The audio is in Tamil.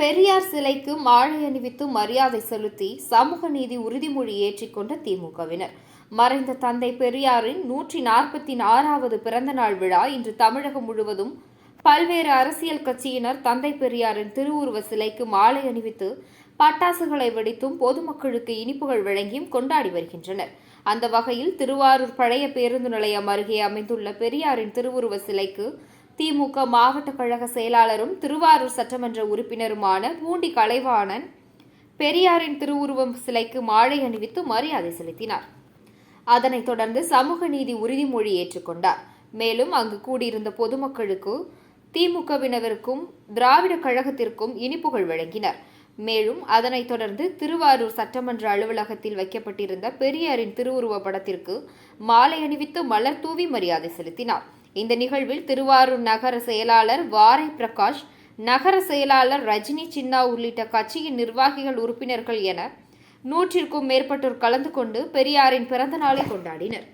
பெரியார் சிலைக்கு மாலை அணிவித்து மரியாதை செலுத்தி சமூக நீதி உறுதிமொழி ஏற்றிக்கொண்ட திமுகவினர். மறைந்த தந்தை பெரியாரின் நூற்றி நாற்பத்தி ஆறாவது பிறந்த நாள் விழா இன்று தமிழகம் முழுவதும் பல்வேறு அரசியல் கட்சியினர் தந்தை பெரியாரின் திருவுருவ சிலைக்கு மாலை அணிவித்து பட்டாசுகளை வெடித்தும் பொதுமக்களுக்கு இனிப்புகள் வழங்கியும் கொண்டாடி வருகின்றனர். அந்த வகையில் திருவாரூர் பழைய பேருந்து நிலையம் அருகே அமைந்துள்ள பெரியாரின் திருவுருவ சிலைக்கு திமுக மாவட்ட கழக செயலாளரும் திருவாரூர் சட்டமன்ற உறுப்பினருமான பூண்டி கலைவாணன் பெரியாரின் திருவுருவம் சிலைக்கு மாலை அணிவித்து மரியாதை செலுத்தினார். அதனைத் தொடர்ந்து சமூக நீதி உறுதிமொழி ஏற்றுக்கொண்டார். மேலும் அங்கு கூடியிருந்த பொதுமக்களுக்கு திமுகவினருக்கும் திராவிட கழகத்திற்கும் இனிப்புகள் வழங்கினர். மேலும் அதனைத் தொடர்ந்து திருவாரூர் சட்டமன்ற அலுவலகத்தில் வைக்கப்பட்டிருந்த பெரியாரின் திருவுருவ படத்திற்கு மாலை அணிவித்து மலர் தூவி மரியாதை செலுத்தினார். இந்த நிகழ்வில் திருவாரூர் நகர செயலாளர் வாரை பிரகாஷ் நகர செயலாளர் ரஜினி சின்னா உள்ளிட்ட கட்சியின் நிர்வாகிகள் உறுப்பினர்கள் என நூற்றிற்கும் மேற்பட்டோர் கலந்து கொண்டு பெரியாரின் பிறந்த நாளை கொண்டாடினர்.